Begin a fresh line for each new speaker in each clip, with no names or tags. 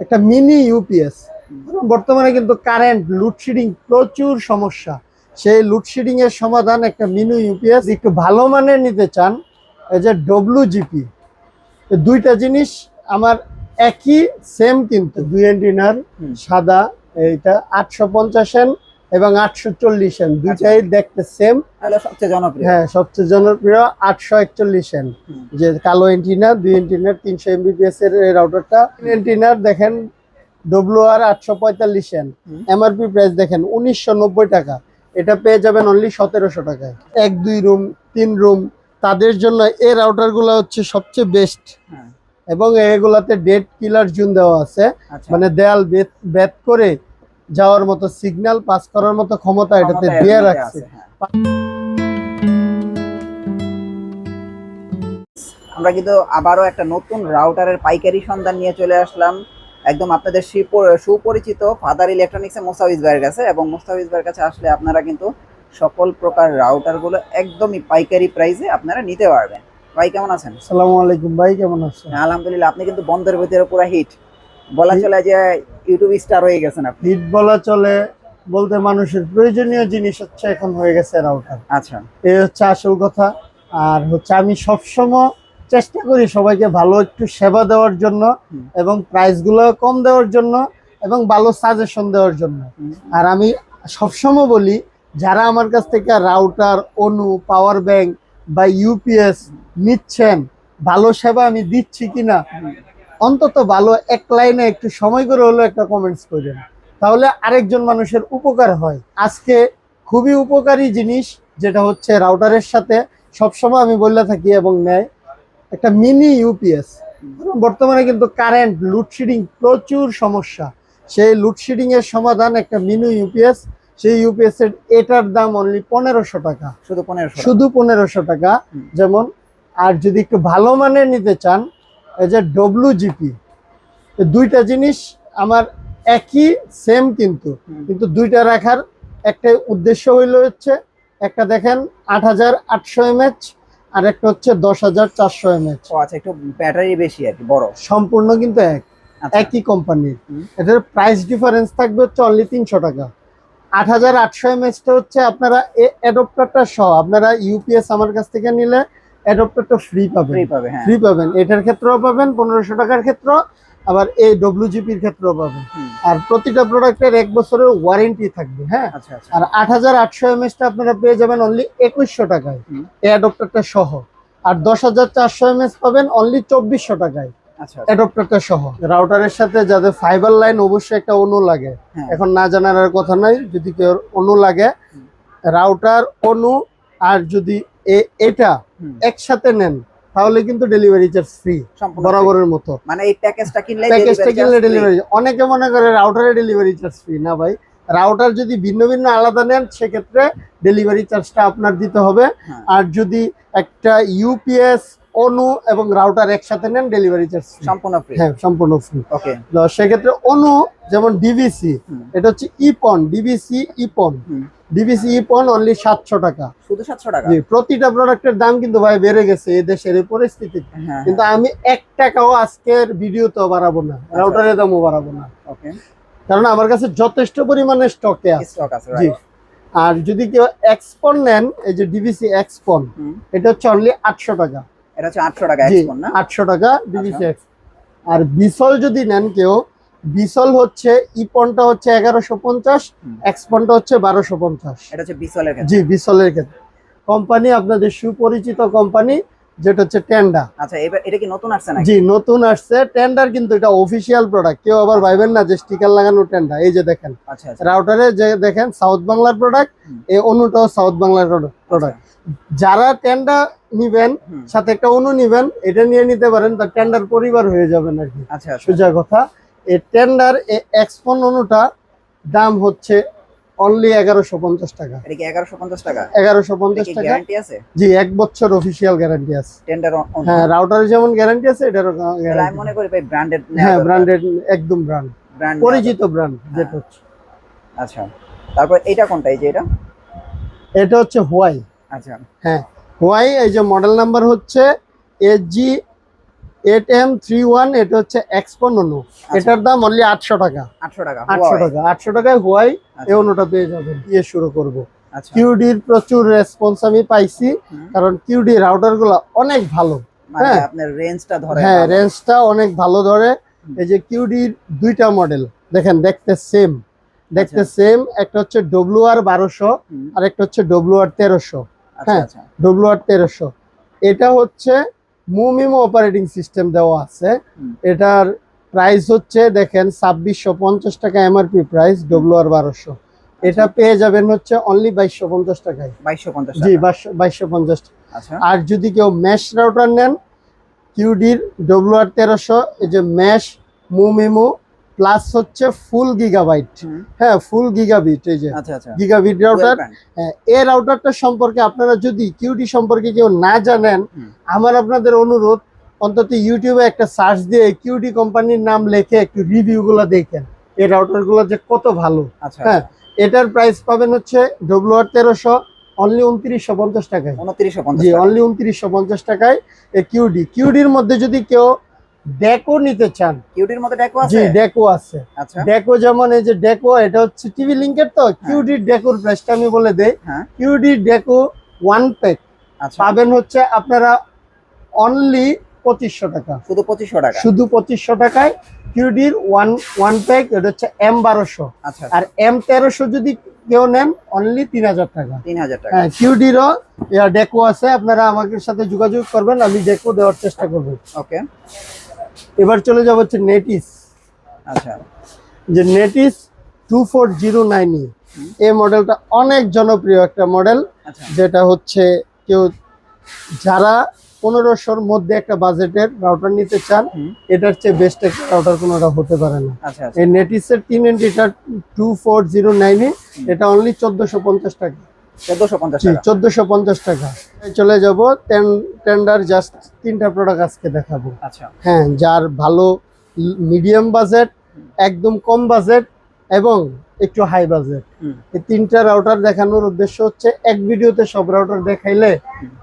একটা mini UPS বর্তমানে কিন্তু কারেন্ট লোডশেডিং প্রচুর সমস্যা। সেই লোডশেডিং এর সমাধান একটা মিনি ইউপিএস একটু ভালো মানের নিতে চান এই যে ডব্লু জিপি দুইটা জিনিস আমার একই সেম কিন্তু। দুই এন্টিনার সাদা এইটা আটশো পঞ্চাশ এন এবং আটশো চল্লিশ এন দুইটাই দেখতে সেম
সবচেয়ে জনপ্রিয়।
হ্যাঁ সবচেয়ে জনপ্রিয় আটশো একচল্লিশ এন যে কালো এন্টিনার দুই এন্টিনার তিনশো এমবিপিএস এর এই রাউটারটা এন্টিনার দেখেন ডব্লিউ আর আটশো পঁয়তাল্লিশ এন। এমআরপি প্রাইস দেখেন উনিশশো নব্বই টাকা। এটা পেয়ে যাবেন অনলি সতেরোশো টাকায়। এক দুই রুম তিন রুম তাদের জন্য এই রাউটারগুলো হচ্ছে সবচেয়ে বেস্ট
হ্যাঁ।
এবং এগুলাতে ডেড কিলার জুন দেওয়া আছে।
আচ্ছা।
মানে দেয়াল বেদ করে যাওয়ার মতো সিগন্যাল পাস করার মতো ক্ষমতা এটাতে দিয়ে রাখছে।
হ্যাঁ। আমরা কিন্তু আবারও একটা নতুন রাউটারের পাইকারি সন্ধান নিয়ে চলে আসলাম। একদম আপনাদের সুপ- সুপরিচিত ফাদার ইলেকট্রনিক্স মোস্তাফিজ ভাইয়ের কাছে এবং মোস্তাফিজ ভাইয়ের কাছে আসলে আপনারা কিন্তু সকল প্রকার রাউটারগুলো একদমই পাইকারি প্রাইসে আপনারা নিতে পারবেন। ভাই কেমন আছেন?
আসসালামু আলাইকুম ভাই কেমন আছেন?
আলহামদুলিল্লাহ আপনি কিন্তু বন্ধের ভিতরে পুরো হিট বলা চলে যে ইউটিউব স্টার হয়ে গেছেন আপনি।
হিট বলা চলে বলতে মানুষের প্রয়োজনীয় জিনিস হচ্ছে এখন হয়ে গেছে রাউটার।
আচ্ছা।
এই হচ্ছে আসল কথা। আর হচ্ছে আমি সবসময় চেষ্টা করি সবাইকে ভালো একটু সেবা দেওয়ার জন্য। এবং প্রাইসগুলো কম দেওয়ার জন্য এবং ভালো সাজেশন দেওয়ার জন্য। আর আমি সবসময় বলি যারা আমার কাছ থেকে রাউটার অনু পাওয়ার ব্যাংক বা ইউপিএস নিচ্ছেন ভালো সেবা আমি দিচ্ছি কিনা। অন্তত ভালো এক লাইনে একটু সময় করে হলো একটা কমেন্টস করেন তাহলে আরেকজন মানুষের উপকার হয়। আজকে খুবই উপকারী জিনিস যেটা হচ্ছে রাউটারের সাথে সবসময় আমি বলে থাকি এবং নেয় একটা মিনি ইউপিএস বর্তমানে কিন্তু কারেন্ট লোডশেডিং প্রচুর সমস্যা। সেই লোডশেডিং এর সমাধান একটা মিনি ইউপিএস সেই ইউপিএস এর এটার দাম অনলি পনেরোশো টাকা।
শুধু পনেরোশো
শুধু পনেরোশো টাকা। যেমন আর যদি একটু ভালো মানের নিতে চান এই যে ডব্লিউ জিপি দুইটা জিনিস আমার একই সেম কিন্তু। কিন্তু দুইটা রাখার একটা উদ্দেশ্য হইল হচ্ছে একটা দেখেন আট হাজার আটশো এমএচ আর একটা হচ্ছে দশ হাজার চারশো এমএচ
আচ্ছা একটু ব্যাটারি বেশি আর কি বড়।
সম্পূর্ণ কিন্তু এক
আচ্ছা।
একই কোম্পানির। এটার প্রাইস ডিফারেন্স থাকবে হচ্ছে অনলি তিনশো টাকা। আট হাজার আটশো এমএচটা হচ্ছে আপনারা অ্যাডপ্টারটা সহ আপনারা ইউপিএস আমার কাছ থেকে নিলে অ্যাডপ্টারটা ফ্রি পাবেন।
ফ্রি পাবে হ্যাঁ।
ফ্রি পাবেন। এটার ক্ষেত্রেও পাবেন পনেরোশো টাকার ক্ষেত্রেও আবার এই ডব্লিউজিপির ক্ষেত্রেও পাবেন। আর প্রতিটা প্রোডাক্টের এক বছরের ওয়ারেন্টি থাকবে হ্যাঁ?
আচ্ছা আচ্ছা।
আর আট হাজার আটশো এমএচটা আপনারা পেয়ে যাবেন অনলি একুশশো টাকায়। এই অ্যাডপ্টারটা সহ। আর দশ হাজার চারশো এমএচ পাবেন অনলি চব্বিশশো টাকায়।
আচ্ছা আচ্ছা।
অ্যাডপ্টারটা সহ। রাউটারের সাথে যাদের ফাইবার লাইন অবশ্যই একটা অনু লাগে।
হ্যাঁ।
এখন না জানার আর কথা নাই যদি কেউ অনু লাগে রাউটার অনু আর যদি এটা একসাথে নেন তাহলে কিন্তু ডেলিভারি চার্জ ফ্রি বরাবরের মতো।
মানে এই প্যাকেজটা কিনলে
প্যাকেজটা কিনলে ডেলিভারি অনেকে মনে করে রাউটারে ডেলিভারি চার্জ ফ্রি না ভাই রাউটার যদি ভিন্ন ভিন্ন আলাদা নেন সেক্ষেত্রে ডেলিভারি চার্জটা আপনার দিতে হবে।
হ্যাঁ।
আর যদি একটা ইউপিএস অনু এবং রাউটার একসাথে নেন ডেলিভারি চার্জ
সম্পূর্ণ ফ্রি
হ্যাঁ সম্পূর্ণ ফ্রি
ওকে
তো সেক্ষেত্রে অনু যেমন
হুম,
এটা হচ্ছে EPON DBC EPON. DBC EPON only সাতশো টাকা।
শুধু সাতশো টাকা?
জি প্রতিটা প্রোডাক্টের দাম কিন্তু ভাই বেড়ে গেছে এই দেশের এই পরিস্থিতি
হ্যাঁ।
কিন্তু আমি এক টাকাও আজকের ভিডিওতেও বাড়াবো না
আচ্ছা।
রাউটারের দামও বাড়াবো না।
ওকে
কারণ আমার কাছে যথেষ্ট পরিমাণে স্টকে আছে।
স্টক আছে
জি। আর যদি কেউ এক্সপন নেন এই যে ডিবিসি এক্সপন এটা হচ্ছে অনলি আটশো টাকা।
এটা হচ্ছে টাকা না? আচ্ছা।
আর বিসল যদি নেন কেউ বিসল হচ্ছে ইপনটা হচ্ছে এগারোশো পঞ্চাশ
হুম।
এক্সপনটা হচ্ছে বারোশো পঞ্চাশ।
এটা হচ্ছে বিসলের ক্ষেত্রে।
জি বিসলের ক্ষেত্রে। কোম্পানি আপনাদের সুপরিচিত কোম্পানি যেটা হচ্ছে টেন্ডা
আচ্ছা এটা কি নতুন আসছে
জি নতুন আসছে। টেন্ডার কিন্তু এটা অফিসিয়াল প্রোডাক্ট কেউ আবার ভাইবেন না যে স্টিকার লাগানো টেন্ডার এই যে দেখেন
আচ্ছা আচ্ছা।
রাউটারে যে দেখেন সাউথ বাংলার প্রোডাক্ট। এই অনুটাও সাউথ বাংলার প্রোডাক্ট যারা টেন্ডার নিবেন সাথে একটা অনু নিবেন এটা নিয়ে নিতে পারেন তার টেন্ডার পরিবার হয়ে যাবেন আর কি
আচ্ছা আচ্ছা।
সোজা কথা। এই টেন্ডার এক্সপন অনুটা দাম হচ্ছে অনলি এগারোশো পঞ্চাশ টাকা।
এটা কি এগারোশো পঞ্চাশ টাকা?
এগারোশো
এটা
পঞ্চাশ
কি
টাকা।
গ্যারান্টি আছে?
জি এক বছর অফিসিয়াল গ্যারান্টি আছে।
টেন্ডার
হ্যাঁ রাউটারে যেমন গ্যারান্টি আছে এটারও
আমি মনে করি ভাই ব্র্যান্ডেড
হ্যাঁ ব্র্যান্ডেড একদম ব্র্যান্ড পরিচিত ব্র্যান্ড যেটা হচ্ছে।
আচ্ছা। তারপর এটা কোনটা এই যে এটা?
এটা হচ্ছে হোয়াই
আচ্ছা।
হ্যাঁ হোয়াই এই যে মডেল নাম্বার হচ্ছে SG eight M three one এটা হচ্ছে এক্সপো নোনো এটার দাম অনলি আটশো টাকা।
আটশো টাকা
আটশো টাকা। আটশো টাকায় হুয়াই
আচ্ছা,
এই অন্যটা পেয়ে যাবেন। দিয়ে শুরু করব।
আচ্ছা।
কিউডির প্রচুর রেসপন্স আমি পাইছি কারণ কিউডি রাউটারগুলো অনেক ভালো।
মানে
হ্যাঁ।
আপনার রেঞ্জটা ধরে
হ্যাঁ রেঞ্জটা অনেক ভালো ধরে। এই যে কিউডির দুইটা মডেল দেখেন দেখতে সেম দেখতে সেম একটা হচ্ছে ডব্লিউ আর বারোশো আর একটা হচ্ছে ডব্লিউ আর তেরোশো।
আচ্ছা
হ্যাঁ।
আচ্ছা।
ডব্লিউ আর তেরোশো। এটা হচ্ছে মুমিমো অপারেটিং সিস্টেম দেওয়া আছে। এটার প্রাইস হচ্ছে দেখেন ছাব্বিশশো পঞ্চাশ টাকা এমআরপি প্রাইস ডব্লু আর বারোশো। এটা পেয়ে যাবেন হচ্ছে অনলি বাইশশো পঞ্চাশ টাকায়।
বাইশশো পঞ্চাশ
জি বাইশশো পঞ্চাশ
টাকা।
আর যদি কেউ ম্যাশ রাউটার নেন কিউডির ডব্লু আর তেরোশো এই যে ম্যাশ মুমিমো প্লাস হচ্ছে ফুল গিগাবাইট হ্যাঁ ফুল গিগাবিট এই যে
আচ্ছা আচ্ছা।
গিগাবিট রাউটার এই রাউটারটা সম্পর্কে আপনারা যদি কিউডি সম্পর্কে কেউ না জানেন আমার আপনাদের অনুরোধ অন্তত ইউটিউবে একটা সার্চ দিয়ে কিউডি কোম্পানির নাম লিখে একটু রিভিউ গুলো দেখেন। এই রাউটারগুলো যে কত ভালো।
আচ্ছা
হ্যাঁ। এটার প্রাইস পাবেন হচ্ছে ডব্লিউ আর তেরোশো অনলি উনত্রিশশো পঞ্চাশ টাকায়। জি অনলি উনত্রিশশো পঞ্চাশ টাকায় কিউডি কিউডির মধ্যে যদি কেউ ডেকো নিতে চান।
কিউটির মধ্যে ডেকো
জি
আছে
ডেকো আছে।
আচ্ছা।
ডেকো যেমন এই যে ডেকো এটা হচ্ছে টিভি লিঙ্কের তো? কিউডির ডেকোর প্রাইসটা আমি বলে দেই।
হ্যাঁ।
কিউডির ডেকো ওয়ান প্যাক।
আচ্ছা।
পাবেন হচ্ছে আপনারা অনলি পঁচিশশো টাকা।
শুধু পঁচিশশো টাকা?
শুধু পঁচিশশো টাকায় কিউডির ওয়ান ওয়ান প্যাক এটা হচ্ছে এম বারোশো।
আচ্ছা।
আর এম তেরোশো যদি কেউ নেন অনলি তিন হাজার টাকা।
তিন হাজার টাকা।
হ্যাঁ কিউডিরও ডেকো আছে। আপনারা আমাদের সাথে যোগাযোগ করবেন আমি ডেকো দেওয়ার চেষ্টা করব।
ওকে।
এবার চলে যাব হচ্ছে নেটিস
আচ্ছা।
যে Netis two four zero nine এই মডেলটা অনেক জনপ্রিয় একটা মডেল
আচ্ছা।
যেটা হচ্ছে কেউ যারা পনেরোশোর মধ্যে একটা বাজেটের রাউটার নিতে চান এটার চেয়ে বেস্ট একটা রাউটার কোনোটা হতে পারে না।
আচ্ছা আচ্ছা।
এই নেটিসের তিন এনটিটার টু ফোর জিরো নাইনে এটা অনলি চোদ্দোশো পঞ্চাশ টাকা।
চোদ্দশো পঞ্চাশ টাকা।
চলে যাব টেন্ডার জাস্ট তিনটা প্রোডাক্ট আজকে দেখাবো।
আচ্ছা।
হ্যাঁ যার ভালো মিডিয়াম বাজেট একদম কম বাজেট এবং একটু হাই বাজেট এই তিনটা রাউটার দেখানোর উদ্দেশ্য হচ্ছে এক ভিডিওতে সব রাউটার দেখাইলে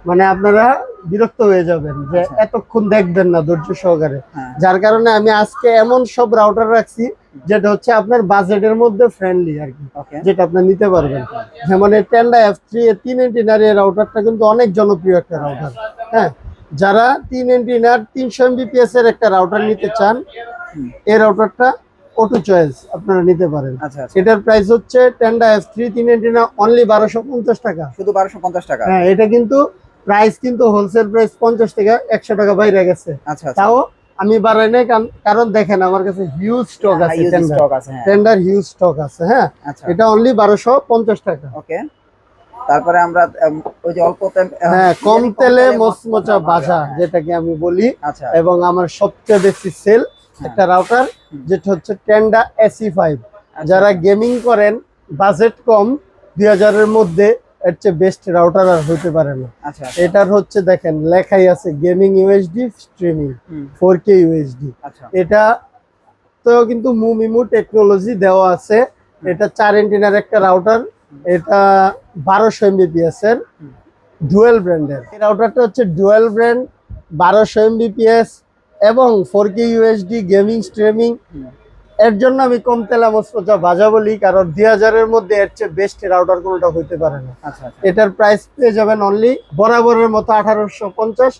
মানে আপনারা বিরক্ত হয়ে যাবেন যে
আচ্ছা।
এতক্ষণ দেখবেন না ধৈর্য সহকারে।
হ্যাঁ।
যার কারণে আমি আজকে এমন সব রাউটার রাখছি যেটা হচ্ছে আপনার বাজেটের মধ্যে ফ্রেন্ডলি আর কি যেটা আপনি নিতে পারবেন। যেমন এই টেন্ডা এফ থ্রি তিন এন্টিনার এই রাউটারটা কিন্তু অনেক জনপ্রিয় একটা রাউটার হ্যাঁ যারা তিন এন্টিনার তিনশো এমবিপিএস এর একটা রাউটার নিতে চান। এই রাউটারটা অটো চয়েস আপনারা নিতে পারেন।
আচ্ছা আচ্ছা।
এটার প্রাইস হচ্ছে টেন্ডা এফ থ্রি তিন এন্টিনা অনলি বারোশো পঞ্চাশ টাকা।
শুধু বারোশো পঞ্চাশ টাকা?
হ্যাঁ এটা কিন্তু প্রাইস কিন্তু হোলসেল প্রাইস পঞ্চাশ টাকা একশো টাকা বাইরে গেছে।
আচ্ছা।
তাও আমি বাড়াই নাই কারণ- দেখেন আমার কাছে হিউজ স্টক আছে
stock আছে হ্যাঁ।
টেন্ডার হিউজ স্টক আছে হ্যাঁ?
আচ্ছা।
এটা অনলি বারোশো পঞ্চাশ টাকা।
ওকে তারপরে আমরা ওই যে অল্প
হ্যাঁ কম তেলে মচমচা বাজা
হ্যাঁ।
যেটাকে আমি বলি।
আচ্ছা।
এবং আমার সবচেয়ে বেশি সেল
হ্যাঁ।
একটা রাউটার যেটা হচ্ছে টেন্ডা এসি ফাইভ যারা। গেমিং করেন বাজেট কম দুই হাজারের মধ্যে এর চেয়ে বেস্ট রাউটার আর হতে পারে না।
আচ্ছা
এটার হচ্ছে দেখেন লেখাই আছে gaming USD streaming four K USD
আচ্ছা।
এটা তো কিন্তু মুমিমু টেকনোলজি দেওয়া আছে। এটা চার এন্টিনার একটা রাউটার এটা বারোশো এমবিপিএস এর ডুয়েল ব্র্যান্ডের এই রাউটারটা হচ্ছে ডুয়েল ব্র্যান্ড বারোশো এমবিপিএস এবং four K USD gaming streaming এর জন্য আমি কম তেলা মসপচা বাজা বলি কারণ দুই হাজারের মধ্যে এর চেয়ে বেস্ট রাউটার কোনোটা হইতে পারে না।
আচ্ছা আচ্ছা।
এটার প্রাইস পেয়ে যাবেন অনলি বরাবরের মতো আঠারোশো পঞ্চাশ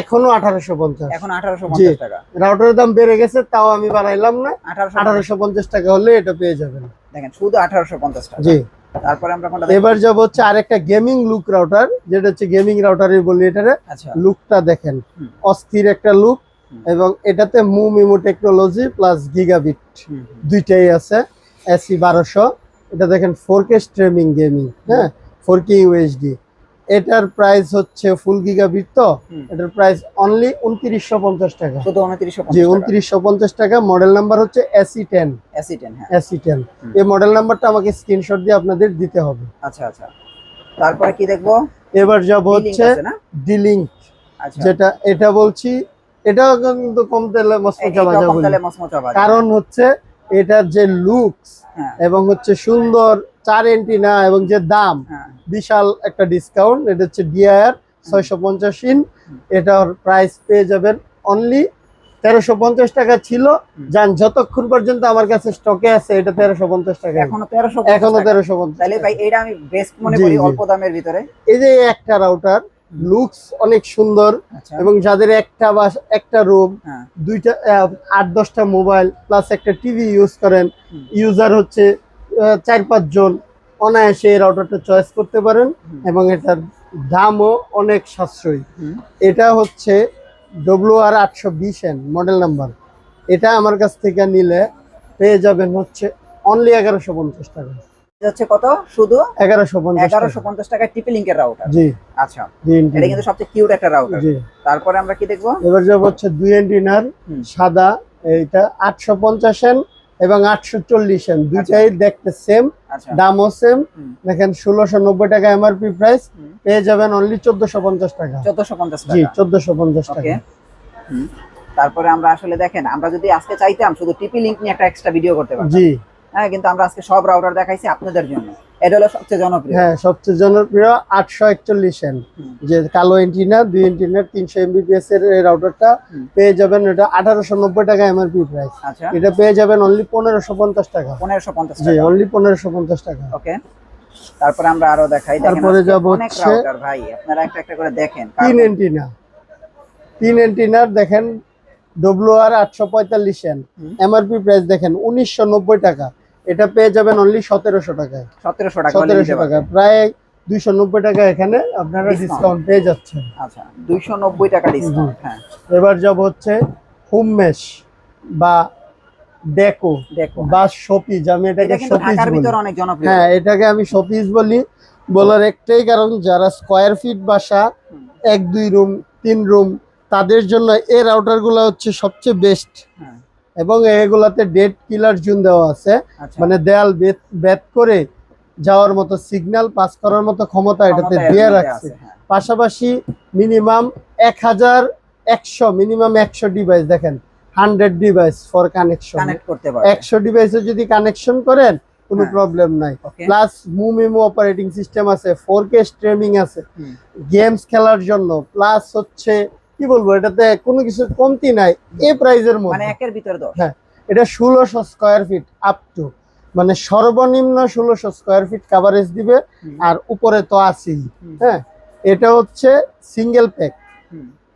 এখনও আঠারোশো পঞ্চাশ।
এখন আঠারোশো পঞ্চাশ টাকা।
রাউটারের দাম বেড়ে গেছে তাও আমি বাড়াইলাম না। আঠারোশো পঞ্চাশ। টাকা হলে এটা পেয়ে যাবেন।
দেখেন শুধু আঠারোশো পঞ্চাশ টাকা।
জি।
তারপরে আমরা
এবার যাব হচ্ছে আরেকটা গেমিং লুক রাউটার যেটা হচ্ছে গেমিং রাউটারই বলি এটারে।
আচ্ছা।
লুকটা দেখেন অস্থির একটা লুক। এবং এটাতে মু মিমো টেকনোলজি প্লাস গিগাবিট দুইটাই আছে এসি বারোশো। এটা দেখেন ফোর কে স্ট্রিমিং গেমিং হ্যাঁ? ফোর কে ইউএসডি এটার প্রাইস হচ্ছে ফুল গিগাবিট তো? এটার প্রাইস অনলি উনত্রিশশো পঞ্চাশ টাকা। জি উনত্রিশশো পঞ্চাশ টাকা। মডেল নাম্বার হচ্ছে এসি টেন।
এসি টেন হ্যাঁ।
AC ten. এই মডেল নাম্বারটা আমাকে স্ক্রিনশট দিয়ে আপনাদের দিতে হবে।
আচ্ছা আচ্ছা। তারপরে কি দেখব?
এবার যাব হচ্ছে ডিলিং
আচ্ছা।
যেটা এটা বলছি এটাও কিন্তু কম তেলে মসমচা
কম
বলি। কারণ হচ্ছে এটার যে লুকস
হ্যাঁ।
এবং হচ্ছে সুন্দর চার এন্টিনা এবং যে দাম
হ্যাঁ।
বিশাল একটা ডিসকাউন্ট এটা হচ্ছে ডিআর ছয়শো পঞ্চাশ ইন। এটার প্রাইস পেয়ে যাবেন অনলি তেরোশো পঞ্চাশ টাকা ছিল। যান যতক্ষণ পর্যন্ত আমার কাছে স্টকে আছে এটা তেরোশো পঞ্চাশ টাকা।
এখনও তেরোশো
এখনও তেরোশো পঞ্চাশ
এটা আমি বেস্ট মনে করি অল্প দামের ভিতরে।
এই যে একটা রাউটার লুকস অনেক সুন্দর
আচ্ছা।
এবং যাদের একটা বা একটা রুম
হ্যাঁ।
দুইটা আট দশটা মোবাইল প্লাস একটা টিভি ইউজ করেন ইউজার হচ্ছে চার পাঁচ জন অনায়াসে এই রাউটারটা চয়েস করতে পারেন এবং এটার দামও অনেক সাশ্রয়ী। এটা হচ্ছে ডব্লিউ আর আটশো বিশ এন মডেল নাম্বার এটা আমার কাছ থেকে নিলে পেয়ে যাবেন হচ্ছে অনলি এগারোশো পঞ্চাশ টাকা।
হচ্ছে কত? শুধু?
এগারোশো পঞ্চাশ
এগারোশো পঞ্চাশ টাকা টিপি লিঙ্কের রাউটার
জি।
আচ্ছা। এটা কিন্তু সবচেয়ে কিউট একটা রাউটার
জি।
তারপরে আমরা কি দেখব?
এবার যাব হচ্ছে দুই এন্টিনার সাদা এইটা আটশো পঞ্চাশ এন এবং আটশো চল্লিশ এন। দুইটাই দেখতে সেম
আচ্ছা।
দামও সেম দেখেন ষোলোশো নব্বই টাকা এমআরপি প্রাইস পেয়ে যাবেন অনলি চোদ্দশো পঞ্চাশ টাকা।
চোদ্দশো পঞ্চাশ
জি
টাকা।
চোদ্দশো পঞ্চাশ
ওকে।
টাকা।
তারপরে আমরা আসলে দেখেন আমরা যদি আজকে চাইতাম শুধু টিপি লিঙ্ক নিয়ে একটা এক্সট্রা ভিডিও করতে পারতাম।
জি।
হ্যাঁ কিন্তু আমরা আজকে সব রাউটার দেখাইছি আপনাদের জন্য। এটা হলো সবচেয়ে জনপ্রিয়।
হ্যাঁ সবচেয়ে জনপ্রিয় আটশো একচল্লিশ এন যে কালো এন্টিনা দুই এন্টিনার তিনশো এমবিপিএস এর এই রাউটারটা পেয়ে যাবেন এটা আঠারোশো নব্বই টাকা এমআরপি প্রাইস
আচ্ছা।
এটা পেয়ে যাবেন অনলি পনেরোশো পঞ্চাশ টাকা।
পনেরোশো পঞ্চাশ
জি অনলি পনেরোশো পঞ্চাশ টাকা।
ওকে। তারপরে আমরা আরও দেখাই।
তারপরে যাব হচ্ছে-
ভাই আপনারা একটা একটা করে দেখেন।
তিন এন্টিনা তিন এন্টিনার দেখেন ডব্লিউ আর আটশো পঁয়তাল্লিশ এন এমআরপি প্রাইস দেখেন উনিশশো নব্বই টাকা। এটা পেয়ে যাবেন অনলি সতেরোশো টাকায়।
সতেরোশো টাকা
সতেরোশো টাকা প্রায় দুইশো নব্বই টাকা এখানে আপনারা। ডিসকাউন্ট পেয়ে যাচ্ছেন।
আচ্ছা দুইশো নব্বই টাকা ডিসকাউন্ট হ্যাঁ।
এবার যাব হচ্ছে হোম মেশ বা ডেকো
দেখো
বা শপিজ আমি এটাকে
এটা
শপিজ বলি। হ্যাঁ এটাকে আমি শপিজ বলি। বলার একটাই কারণ যারা স্কোয়ার ফিট বাসা এক দুই রুম তিন রুম তাদের জন্য এই রাউটারগুলো হচ্ছে সবচেয়ে বেস্ট
হ্যাঁ,
এবং এগুলাতে ডেড কিলার জুন দেওয়া আছে।
আচ্ছা।
মানে দেয়াল বেত- বেত করে যাওয়ার মতো সিগন্যাল পাস করার মতো ক্ষমতা এটাতে দিয়ে রাখছে।
হ্যাঁ।
পাশাপাশি মিনিমাম এক হাজার একশো মিনিমাম একশো ডিভাইস দেখেন হান্ড্রেড ডিভাইস ফর কানেকশন একশো ডিভাইসে যদি কানেকশন করেন কোনো
হ্যাঁ।
প্রবলেম নাই। Plus MU MIMO operating system আছে ফোর কে স্ট্রিমিং আছে। গেমস খেলার জন্য। প্লাস হচ্ছে কি বলব এটাতে কোনো কিছু কমতি নাই এ প্রাইজের
মানে
মধ্যে
একের ভিতরে দশ।
হ্যাঁ। এটা ষোলোশো স্কোয়ার ফিট আপ টু মানে সর্বনিম্ন ষোলোশো স্কোয়ার ফিট কাভারেজ দিবে আর উপরে তো আছেই। হ্যাঁ এটা হচ্ছে single pack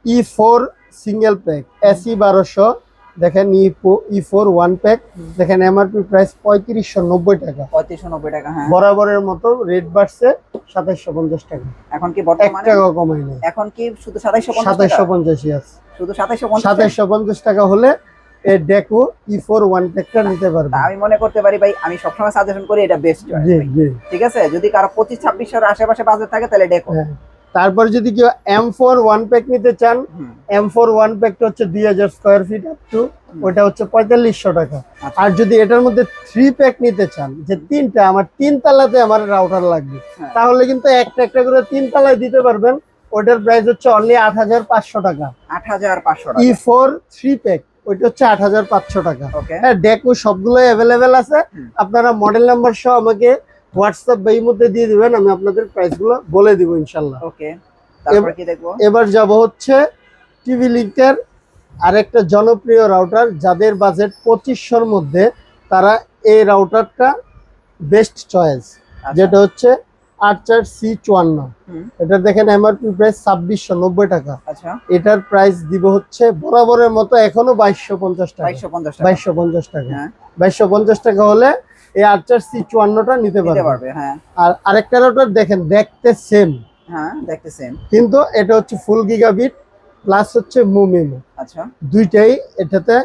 E four single pack AC বারোশো দেখেন E E four one pack দেখেন এমআরপি প্রাইস পঁয়ত্রিশশো নব্বই টাকা।
পঁয়ত্রিশশো নব্বই টাকা হ্যাঁ।
বরাবরের মতো রেট বাড়ছে সাতাইশশো পঞ্চাশ টাকা।
এখন কি বর্তমানে?
টাকা কমাই নাই।
এখন কি শুধু সাতাইশশো পঞ্চাশ
সাতাইশশো পঞ্চাশই আছে।
শুধু সাতাইশশো পঞ্চাশ? টাকা?
সাতাইশশো পঞ্চাশ টাকা হলে এই ডেকো ই ফোর ওয়ান প্যাকটা নিতে পারবে।
আমি মনে করতে পারি ভাই আমি সবসময় সাজেশন করি এটা বেস্ট ঠিক আছে? যদি কারও পঁচিশ ছাব্বিশের আশেপাশে বাজার থাকে তাহলে ডেকো।
হ্যাঁ। তারপর যদি কেউ এম ফোর ওয়ান প্যাক নিতে চান এম ফোর ওয়ান প্যাকটা হচ্ছে দুই হাজার স্কোয়ার ফিট আপ টু। ওটা হচ্ছে পঁয়তাল্লিশশো টাকা।
আচ্ছা।
আর যদি এটার মধ্যে থ্রি প্যাক নিতে চান যে তিনটা আমার তিন তালাতে আমার রাউটার লাগবে
হ্যাঁ।
তাহলে কিন্তু একটা একটা করে তিন তালায় দিতে পারবেন। ওটার প্রাইস হচ্ছে অনলি আট হাজার পাঁচশো টাকা।
আট হাজার পাঁচশো
ই ফোর থ্রি প্যাক ওইটা হচ্ছে আট হাজার পাঁচশো টাকা। হ্যাঁ ডেকো সবগুলোই অ্যাভেলেবেল আছে। আপনারা মডেল নাম্বার সহ আমাকে হোয়াটসঅ্যাপ বা এই মধ্যে দিয়ে দিবেন আমি আপনাদের প্রাইসগুলো বলে দিব ইনশাল্লাহ।
ওকে তারপর কি দেখব?
এবার যাব হচ্ছে টিভি লিঙ্কের আরেকটা জনপ্রিয় রাউটার যাদের বাজেট পঁচিশশোর মধ্যে তারা এই রাউটারটা বেস্ট চয়েস যেটা হচ্ছে আর্চার সি চুয়ান্ন এটা দেখেন এমআরপি প্রাইস ছাব্বিশশো নব্বই টাকা।
আচ্ছা।
এটার প্রাইস দিব হচ্ছে বরাবরের মতো এখনও বাইশশো পঞ্চাশ টাকা।
বাইশশো পঞ্চাশ টাকা।
বাইশশো পঞ্চাশ টাকা।
হ্যাঁ।
বাইশশো পঞ্চাশ টাকা হলে এই আর্চার সি চুয়ান্নটা নিতে পারবে।
হ্যাঁ।
আর আরেকটা রাউটার দেখেন দেখতে সেম
হ্যাঁ দেখতেছেন
কিন্তু এটা হচ্ছে ফুল গিগাবিট প্লাস হচ্ছে মুমিমো
আচ্ছা।
দুইটাই এটাতে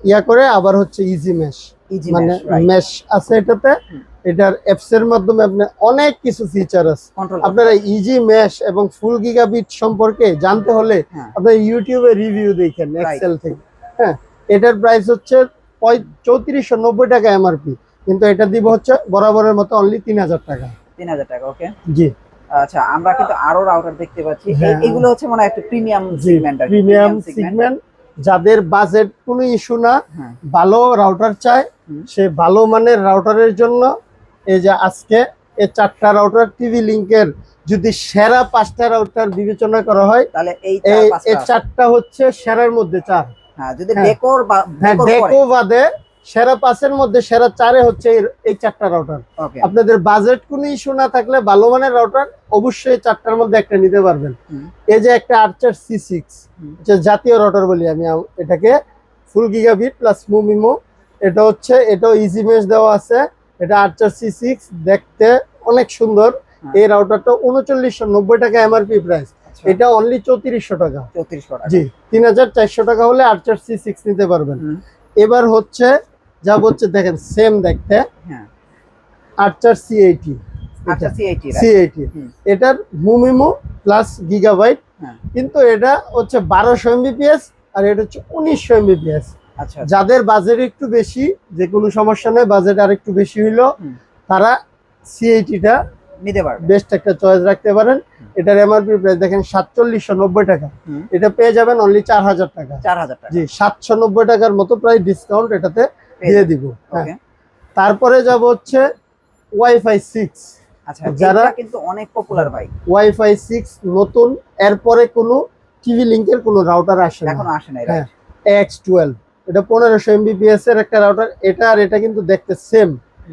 ইয়া করে আবার হচ্ছে ইজি মেশ
ইজি
মানে মেশ আছে এটাতে। এটার অ্যাপস এর মাধ্যমে আপনি অনেক কিছু ফিচার আছে। আপনারা ইজি মেশ এবং ফুল গিগাবিট সম্পর্কে জানতে হলে আপনারা ইউটিউবে রিভিউ দেখেন. এক্সেল থেকে। হ্যাঁ এটার প্রাইস হচ্ছে চৌত্রিশশো নব্বই টাকা এমআরপি কিন্তু এটা দিব হচ্ছে বরাবরের মতো অনলি তিন হাজার টাকা।
তিন হাজার টাকা ওকে
জি।
আচ্ছা আমরা কিন্তু আরও রাউটার দেখতে পাচ্ছি। এই-
হ্যাঁ।
এগুলো হচ্ছে মনে একটু প্রিমিয়াম সেগমেন্ট আর
প্রিমিয়াম সেগমেন্ট যাদের বাজেট কোনো ইস্যু না
হ্যাঁ।
ভালো রাউটার চায় সে ভালো মানের রাউটারের জন্য এই যে আজকে এই চারটা রাউটার টিভি লিংকের যদি সেরা পাঁচটা রাউটার বিবেচনা করা হয়
তাহলে এই
চারটা হচ্ছে সেরার মধ্যে চার।
হ্যাঁ যদি। ডেকোর বা
হ্যাঁ
ডেকোর
ডেকো বাদে সেরা পাঁচের মধ্যে সেরা চারে হচ্ছে এই- এই চারটা রাউটার আপনাদের বাজেট কোনো ইস্যু না থাকলে ভালো মানের রাউটার অবশ্যই চারটার মধ্যে একটা নিতে পারবেন। এই যে একটা আর্চার সি সিক্স। জাতীয় রাউটার বলি আমি এটাকে full giga gigabit plus MU MIMO এটা হচ্ছে এটাও ইজি মেশ দেওয়া আছে। এটা আর্চার সি সিক্স দেখতে অনেক সুন্দর।
হ্যাঁ।
এই রাউটারটা উনচল্লিশশো নব্বই টাকা এমআরপি প্রাইস
এটা
এটা অনলি চৌত্রিশশো টাকা।
চৌত্রিশশো টাকা।
জি তিন হাজার চারশো টাকা হলে আর্চার সি সিক্স নিতে পারবেন। এবার হচ্ছে যা হচ্ছে দেখেন সেম দেখতে।
হ্যাঁ।
C eighty
C eighty
C eighty এটার মুমিমো প্লাস গিগাবাইট
হ্যাঁ।
কিন্তু এটা হচ্ছে বারোশো এমবিপিএস আর এটা হচ্ছে উনিশশো এমবিপিএস
আচ্ছা।
যাদের বাজেট একটু বেশি যে কোনো সমস্যা নেই বাজেট আর একটু বেশি হইল তারা সি এইটিটা
নিতে পারবে।
বেস্ট একটা চয়েস রাখতে পারেন। এটার এমআরপি প্রাইস দেখেন সাতচল্লিশশো নব্বই টাকা। এটা পেয়ে যাবেন অনলি চার হাজার টাকা।
চার হাজার টাকা।
জি সাতশো নব্বই টাকার মতো প্রায় ডিসকাউন্ট এটাতে দিয়ে দিব হ্যাঁ। তারপরে যাব হচ্ছে ওয়াইফাই সিক্স
আচ্ছা
যারা-
যারা কিন্তু অনেক পপুলার ভাই
ওয়াইফাই সিক্স নতুন এরপরে কোনো টিভি লিঙ্কের কোনো রাউটার আসে না।
এখনও আসে
হ্যাঁ এক্স টুয়েলভ এটা পনেরোশো এমবিপিএস এর একটা রাউটার এটা আর এটা কিন্তু দেখতে সেম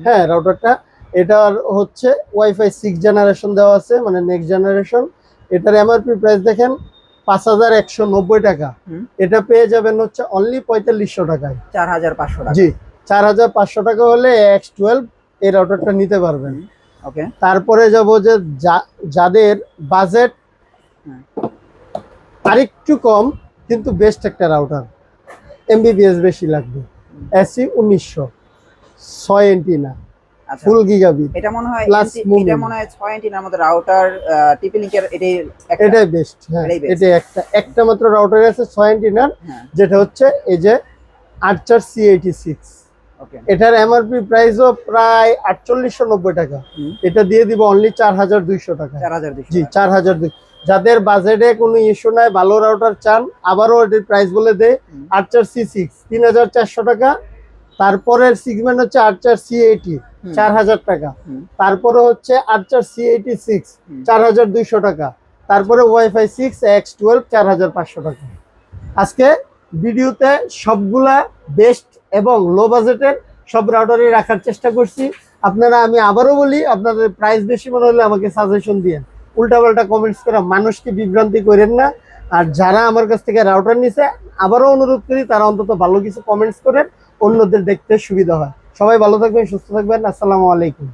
হ্যাঁ রাউটারটা এটার হচ্ছে ওয়াইফাই সিক্স জেনারেশন দেওয়া আছে মানে নেক্সট জেনারেশন এটার এমআরপি প্রাইস দেখেন পাঁচ হাজার একশো নব্বই টাকা। এটা পেয়ে যাবেন হচ্ছে অনলি পঁয়তাল্লিশশো টাকায়।
চার হাজার পাঁচশো টাকা।
জি চার হাজার পাঁচশো টাকা হলে এক্স টুয়েলভ এই রাউটারটা নিতে পারবেন।
ওকে।
তারপরে যাব যে যাদের বাজেট। আরেকটু কম কিন্তু বেস্ট একটা রাউটার এমবিবিএস বেশি লাগবে। এসি উনিশশো ছয় এন্টিনা
আচ্ছা
ফুল গিগাবিট।
এটা মনে হয় এটা মনে হয় ছয় এন্টিনার মধ্যে রাউটার টিপি লিংকের এটাই একটা।
এটাই বেস্ট হ্যাঁ. এটা একটা একটা মাত্র রাউটার আছে ছয় এন্টিনার
হ্যাঁ।
যেটা হচ্ছে এই যে আর্চার সি এইটি সিক্স
ওকে
এটার এমআরপি প্রাইসও প্রায় আটচল্লিশশো নব্বই টাকা। এটা দিয়ে দিব অনলি চার হাজার দুইশো টাকা। জি চার হাজার দুই। যাদের বাজেটে কোনো ইস্যু নাই ভালো রাউটার চান আবারও এটির প্রাইস বলে দেয়। আর্চার সি সিক্স তিন হাজার চারশো টাকা তারপরের সিগমেন্ট হচ্ছে আর্চার সি এইটি চার হাজার টাকা। তারপরে হচ্ছে আর্চার সি এইটি সিক্স চার হাজার দুইশো টাকা। তারপরে ওয়াইফাই সিক্স এক্স টুয়েলভ চার হাজার পাঁচশো টাকা। আজকে ভিডিওতে সবগুলা বেস্ট এবং লো বাজেটের সব রাউটারই রাখার চেষ্টা করছি। আপনারা আমি আবারও বলি আপনাদের প্রাইস বেশি মনে হলে আমাকে সাজেশন দিয়েন। উল্টাপাল্টা কমেন্টস করে মানুষকে বিভ্রান্তি করেন না। আর যারা আমার কাছ থেকে রাউটার নিছে আবারও অনুরোধ করি তারা অন্তত ভালো কিছু কমেন্টস করেন। অন্যদের দেখতে সুবিধা হয়। সবাই ভালো থাকবেন সুস্থ থাকবেন। আসসালামু আলাইকুম।